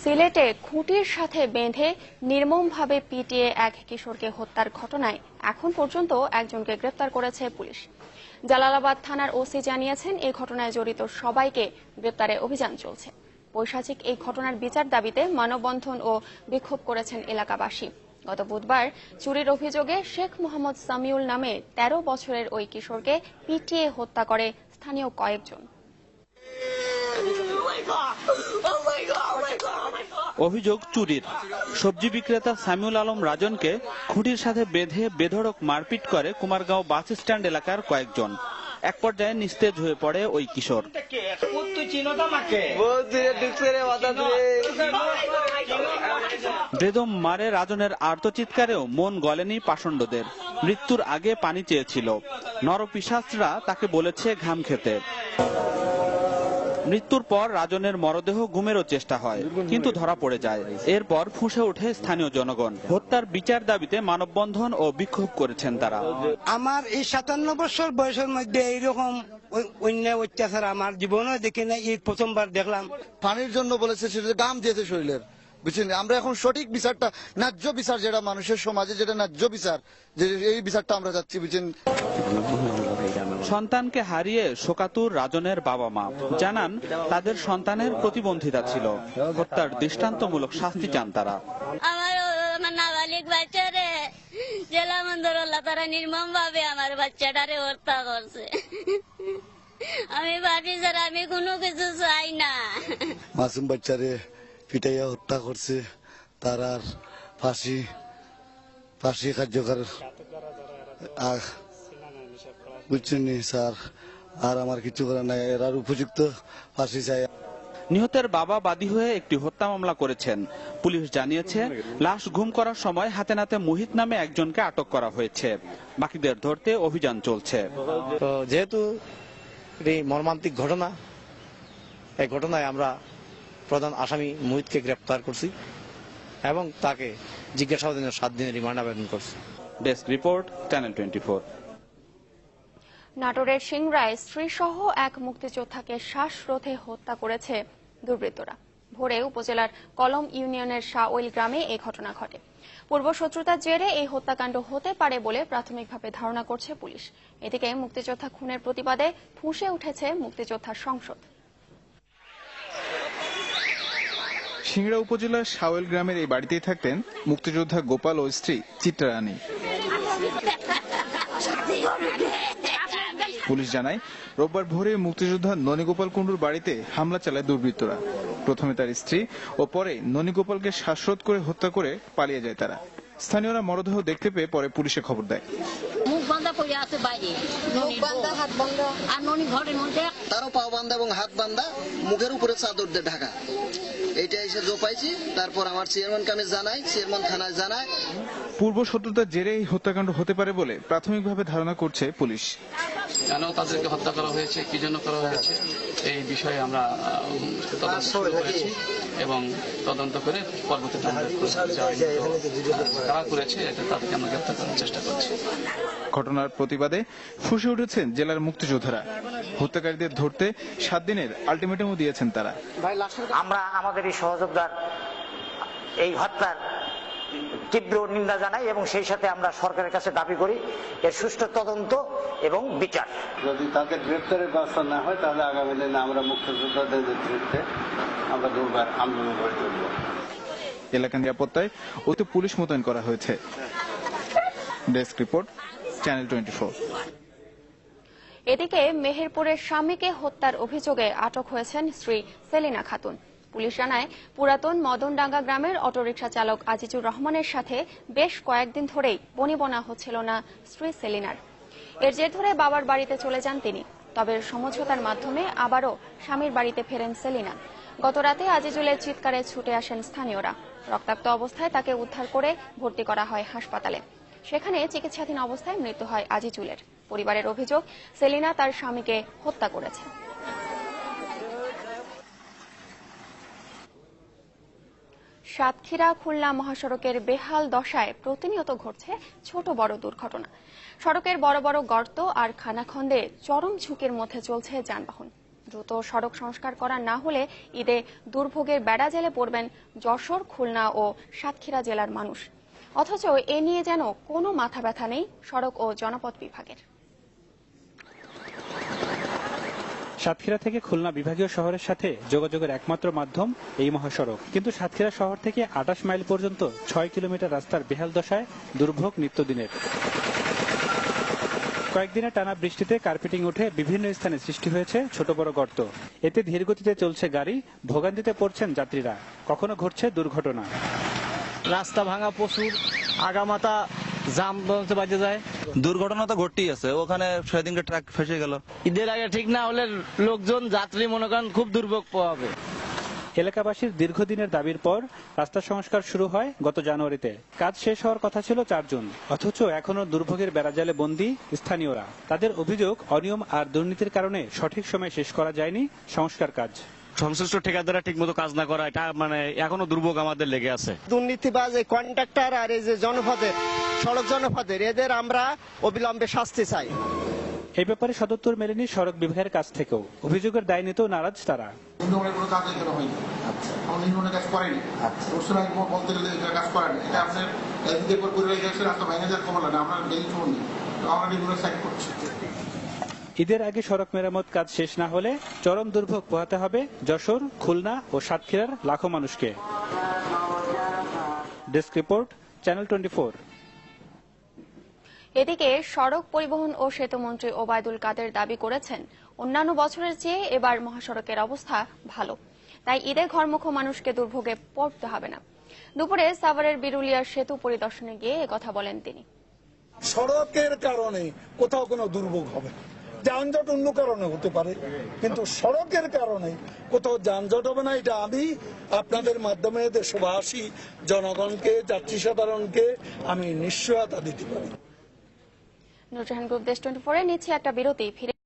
সিলেটে খুঁটির সাথে বেঁধে নির্মমভাবে পিটিয়ে এক কিশোরকে হত্যার ঘটনায় এখন পর্যন্ত একজনকে গ্রেপ্তার করেছে পুলিশ। জালালাবাদ থানার ওসি জানিয়েছেন এই ঘটনায় জড়িত সবাইকে গ্রেপ্তারে অভিযান চলছে। বৈশাচিক এই ঘটনার বিচার দাবিতে মানববন্ধন ও বিক্ষোভ করেছেন এলাকাবাসী। গত বুধবার চুরির অভিযোগে শেখ মোহাম্মদ সামিউল নামে ১৩ বছরের ওই কিশোরকে পিটিয়ে হত্যা করে স্থানীয় কয়েকজন। অভিযোগ চুরির। সবজি বিক্রেতা সামিউল আলম রাজনকে খুঁটির সাথে বেঁধে বেধড়ক মারপিট করে কুমারগাঁও বাস স্ট্যান্ড এলাকার কয়েকজন। এক পর্যায়ে নিস্তেজ হয়ে পড়ে ওই কিশোর। বেদম মারে রাজনের আর্তচিৎকারেও মন গলেনি পাষণ্ডদের। মৃত্যুর আগে পানি চেয়েছিল। নরপিশাচরা তাকে বলেছে ঘাম খেতে। মৃত্যুর পর রাজনের মরদেহ গুমেরও চেষ্টা হয় কিন্তু ধরা পড়ে যায়। এরপর ফুঁসে ওঠে স্থানীয় জনগণ। হত্যার বিচার দাবিতে মানববন্ধন ও বিক্ষোভ করেছেন তারা। আমার এই সাতান্ন বছর বয়সের মধ্যে এইরকম অন্যায় অত্যাচার আমার জীবনে দেখি না এই প্রথমবার দেখলাম। পানির জন্য বলেছে সেটা গাম দিয়েছে শরীরের বুঝছেন? আমরা এখন সঠিক বিচারটা ন্যায্য বিচার যেটা মানুষের সমাজে যেটা ন্যায্য বিচার যে এই বিচারটা আমরা চাচ্ছি বুঝছেন? সন্তানকে হারিয়ে শোকাতুর রাজনের বাবা মা জানান তাদের সন্তানের প্রতিবন্ধিতা ছিল। হত্যার দৃষ্টান্তমূলক শাস্তি চান তারা। আমার আমার নাবালিক বাচ্চারে জেলা মন্দরল্লা তারা নির্মম ভাবে আমার বাচ্চাটারে হত্যা করছে। আমি স্যার আমি কোনো কিছু চাই না। মাসুম বাচ্চারে পিটাইয়া হত্যা করছে। তার আর ফাঁসি ফাঁসি কার্যকর বুঝছেন স্যার? আর আমার কিছু করার নাই এর আর উপযুক্ত ফাঁসি চাই। নিহতের বাবা বাদী হয়ে একটি হত্যা মামলা করেছেন। পুলিশ জানিয়েছে লাশ ঘুম করার সময় হাতে নাতে মুহিত নামে একজনকে আটক করা হয়েছে। বাকিদের ধরতে অভিযান চলছে। তো যেহেতু এটি মর্মান্তিক ঘটনা এই ঘটনায় আমরা প্রধান আসামি মুহিতকে গ্রেপ্তার করছি এবং তাকে জিজ্ঞাসাবাদের সাত দিনের রিমান্ড আবেদন করছি। ডেস্ক রিপোর্ট চ্যানেল টোয়েন্টি নাটোরের সিংড়ায় স্ত্রীসহ এক মুক্তিযোদ্ধাকে শ্বাসরোধে হত্যা করেছে দুর্বৃত্তরা। ভোরে উপজেলার কলম ইউনিয়নের শাওইল গ্রামে এই ঘটনা ঘটে। পূর্ব শত্রুতার জেরে এই হত্যাকাণ্ড হতে পারে বলে প্রাথমিকভাবে ধারণা করছে পুলিশ। এদিকে মুক্তিযোদ্ধা খুনের প্রতিবাদে ফুঁসে উঠেছে মুক্তিযোদ্ধা সংসদ। সিংড়া উপজেলার শাওয়েল গ্রামের এই বাড়িতেই থাকতেন মুক্তিযোদ্ধা গোপাল ও স্ত্রী চিত্রা রানী পুলিশ জানায় রোববার ভোরে মুক্তিযোদ্ধা ননীগোপাল কুণ্ডুর বাড়িতে হামলা চালায় দুর্বৃত্তরা। প্রথমে তার স্ত্রী ও পরে ননীগোপালকে শ্বাসরোধ করে হত্যা করে পালিয়ে যায় তারা। স্থানীয়রা মরদেহ দেখতে পেয়ে পরে পুলিশে খবর দেয়। মুখ বান্ধা পড়ে আছে বাইরে। মুখ বান্ধা হাত বান্ধা। আর ননি ঘরের মধ্যে তারও পা বান্ধা এবং হাত বান্ধা মুখের উপরে চাদর দিয়ে ঢাকা। এইটা এসে জোপাইছি তারপর আমার চেয়ারম্যানকে আমি জানাই চেয়ারম্যান থানায় জানাই। পূর্ব শত্রুতার জেরে এই হত্যাকাণ্ড হতে পারে বলে প্রাথমিকভাবে ধারণা করছে পুলিশ। কেন তাদেরকে হত্যা করা হয়েছে কি জন্য করা হয়েছে এই বিষয়ে আমরা তদন্ত শুরু করেছি এবং তদন্ত করে পরবর্তীতে আমরা যা আইনত, আহ, কারা করেছে এটা তাদেরকে আমরা গ্রেপ্তার করার চেষ্টা করছি। ঘটনার প্রতিবাদে ফুসে উঠেছেন জেলার মুক্তিযোদ্ধারা। হত্যাকারীদের ধরতে সাত দিনের আলটিমেটামও দিয়েছেন তারা। আমরা আমাদের এই সহযোগিতার এই হত্যার তীব্র নিন্দা জানাই এবং সেই সাথে আমরা সরকারের কাছে দাবি করি এর সুষ্ঠু তদন্ত এবং বিচার। যদি তাদের গ্রেপ্তারের ব্যবস্থা না হয় তাহলে আগামী দিনে আমরা মুক্তিযোদ্ধাদের নেতৃত্বে আমরা দুর্বার আন্দোলন গড়ে তুলব। এলাকা নিরাপত্তায় অতি পুলিশ মোতায়েন করা হয়েছে। ডেস্ক রিপোর্ট চ্যানেল টোয়েন্টি এদিকে মেহেরপুরের স্বামীকে হত্যার অভিযোগে আটক হয়েছেন স্ত্রী সেলিনা খাতুন। পুলিশ জানায়, পুরাতন মদনডাঙ্গা গ্রামের অটোরিকশা চালক আজিজুর রহমানের সাথে বেশ কয়েকদিন ধরেই বনিবনা হচ্ছিল না স্ত্রী সেলিনার। এর জের ধরে বাবার বাড়িতে চলে যান তিনি। তবে সমঝোতার মাধ্যমে আবারও স্বামীর বাড়িতে ফেরেন সেলিনা। গতরাতে আজিজুলের চিৎকারে ছুটে আসেন স্থানীয়রা। রক্তাক্ত অবস্থায় তাকে উদ্ধার করে ভর্তি করা হয় হাসপাতালে। সেখানে চিকিৎসাধীন অবস্থায় মৃত্যু হয় আজিজুলের। পরিবারের অভিযোগ, সেলিনা তার স্বামীকে হত্যা করেছে। সাতক্ষীরা, খুলনা মহাসড়কের বেহাল দশায় প্রতিনিয়ত ঘটছে ছোট বড় দুর্ঘটনা। সড়কের বড় বড় গর্ত আর খানাখন্দে চরম ঝুঁকির মধ্যে চলছে যানবাহন। দ্রুত সড়ক সংস্কার করা না হলে ঈদে দুর্ভোগের বেড়া জেলে পড়বেন যশোর, খুলনা ও সাতক্ষীরা জেলার মানুষ। অথচ এ নিয়ে যেন কোনো মাথা ব্যথা নেই সড়ক ও জনপথ বিভাগের। সাতক্ষীরা থেকে খুলনা বিভাগীয় শহরের সাথে যোগাযোগের একমাত্র মাধ্যম এই মহাসড়ক। কিন্তু সাতক্ষীরা শহর থেকে আটাশ মাইল পর্যন্ত ছয় কিলোমিটার রাস্তার বেহাল দশায় দুর্ভোগ নিত্যদিনের। কয়েকদিনের টানা বৃষ্টিতে কার্পেটিং উঠে বিভিন্ন স্থানে সৃষ্টি হয়েছে ছোট বড় গর্ত। এতে ধীর গতিতে চলছে গাড়ি, ভোগান্তিতে পড়ছেন যাত্রীরা। কখনো ঘটছে দুর্ঘটনা। রাস্তা ভাঙা প্রচুর, আগামাতা জাম বাজে যায়। দুর্ঘটনা তো ঘটতেই আছে ওখানে সেদিনকে ট্রাক ফেসে গেল। ঈদের আগে ঠিক না হলে লোকজন যাত্রী মনে করেন খুব দুর্ভোগ পাবে এলাকাবাসীর দীর্ঘদিনের দাবির পর রাস্তা সংস্কার শুরু হয় গত জানুয়ারিতে। কাজ শেষ হওয়ার কথা ছিল চার জুন অথচ এখনও দুর্ভোগের বেড়াজালে বন্দী স্থানীয়রা। তাদের অভিযোগ অনিয়ম আর দুর্নীতির কারণে সঠিক সময়ে শেষ করা যায়নি সংস্কার কাজ। সংশ্লিষ্ট ঠিকাদাররা ঠিক মতো কাজ না করা এটা মানে এখনও দুর্ভোগ আমাদের লেগে আছে। দুর্নীতিবাজ এই কন্ট্রাক্টর আর এই যে জনপদের সড়ক জনপদের এদের আমরা অবিলম্বে শাস্তি চাই। এই ব্যাপারে সদুত্তর মেলেনি সড়ক বিভাগের কাছ থেকেও। অভিযোগের দায় নিতেও নারাজ তারা। খবর না আমরা ঈদের আগে সড়ক মেরামত কাজ শেষ না হলে চরম দুর্ভোগ পোহাতে হবে যশোর খুলনা ও সাতক্ষীরার লাখো মানুষকে। ডেস্ক রিপোর্ট চ্যানেল টোয়েন্টি এদিকে সড়ক পরিবহন ও সেতু মন্ত্রী ওবায়দুল কাদের দাবি করেছেন অন্যান্য বছরের চেয়ে এবার মহাসড়কের অবস্থা ভালো। তাই ঈদে ঘরমুখ মানুষকে দুর্ভোগে পড়তে হবে না। দুপুরে সাভারের বিরুলিয়ার সেতু পরিদর্শনে গিয়ে কথা বলেন তিনি। সড়কের কারণে কোথাও কোনো দুর্ভোগ হবে না। যানজট অন্য কারণে হতে পারে, কিন্তু সড়কের কারণে কোথাও যানজট হবে না, এটা আমি আপনাদের মাধ্যমে দেশবাসী, জনগণকে যাত্রী সাধারণকে আমি নিশ্চয়তা দিতে পারি। টোয়েন্টি নিচ্ছে একটা বিরতি, ফিরে